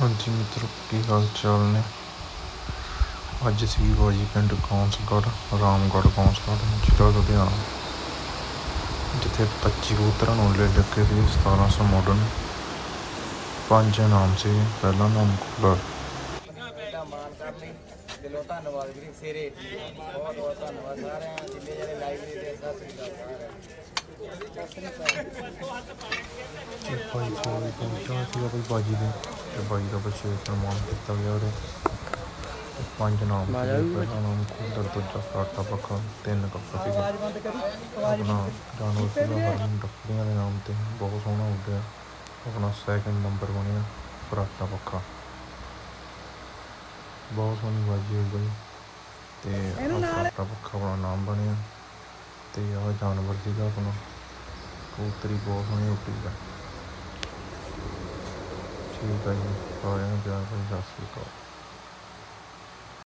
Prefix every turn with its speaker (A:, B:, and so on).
A: ਹਾਂਜੀ ਮਿੱਤਰੋ, ਕੀ ਹਾਲ ਚਾਲ ਨੇ? ਅੱਜ ਸੀ ਬਾਜੀ ਪਿੰਡ ਕੌਂਸਗੜ੍ਹ ਰਾਮਗੜ੍ਹ ਕੌਂਸਗੜ੍ਹ ਜ਼ਿਲ੍ਹਾ ਲੁਧਿਆਣਾ, ਜਿੱਥੇ 25 ਕਬੂਤਰਾਂ ਨੂੰ ਲੈ ਲੱਗੇ ਸੀ 1700 ਮਾਡਲ ਪੰਜ ਨਾਮ ਸੀ, ਪਹਿਲਾ ਨਾਮ ਕੂਲਰ
B: ਮਾਨ ਕਰਨੀ ਦਿਲੋਂ ਧੰਨਵਾਦ ਵੀਰੇ ਸੇਰੇ ਬਹੁਤ ਬਹੁਤ ਧੰਨਵਾਦ ਸਾਰਿਆਂ ਜਿੰਨੇ ਜਿਹੜੇ ਲਾਈਵ ਦੇ ਸਤਿ ਸ੍ਰੀ ਅਕਾਲ
A: ਭਾਈ ਸਾਹਿਬ ਪਹੁੰਚਾ ਸੀਗਾ ਬਈ ਬਾਜੀ ਦੇ ਤੇ ਬਾਈ ਦਾ ਵਿਸ਼ੇਸ਼ ਸਨਮਾਨ ਕੀਤਾ ਗਿਆ ਉਹਦੇ। ਤੇ ਪੰਜ ਨਾਮ ਪਹਿਲਾ ਨਾਮ ਕੂਲਰ ਦੂਜਾ ਫਰਾਟਾ ਪੱਖਾ ਤਿੰਨ ਕੱਪ ਸੀਗੇ।
B: ਬੰਦ ਕਰੀ
A: ਆਪਣਾ ਜਾਨਵਰ ਸੀਗਾ ਹਰਮਨ ਡੱਕਰੀਆਂ ਦੇ ਨਾਮ ਤੇ ਬਹੁਤ ਸੋਹਣਾ ਉੱਡਿਆ ਆਪਣਾ ਸੈਕਿੰਡ ਨੰਬਰ ਬਣਿਆ ਫਰਾਟਾ ਪੱਖਾ। ਬਹੁਤ ਸੋਹਣੀ ਬਾਜੀ ਹੋ ਗਈ ਤੇ ਫਰਾਟਾ ਪੱਖਾ ਆਪਣਾ ਨਾਮ ਬਣਿਆ। ਤੇ ਆਹ ਜਾਨਵਰ ਸੀਗਾ ਆਪਣਾ। ਕਬੂਤਰੀ ਬਹੁਤ ਸੋਹਣੀ ਉੱਡੀ ਆ ਠੀਕ ਹੈ ਜੀ ਸਾਰਿਆਂ ਨੂੰ ਪਿਆਰ ਭਰੀ ਸਤਿ ਸ਼੍ਰੀ ਅਕਾਲ।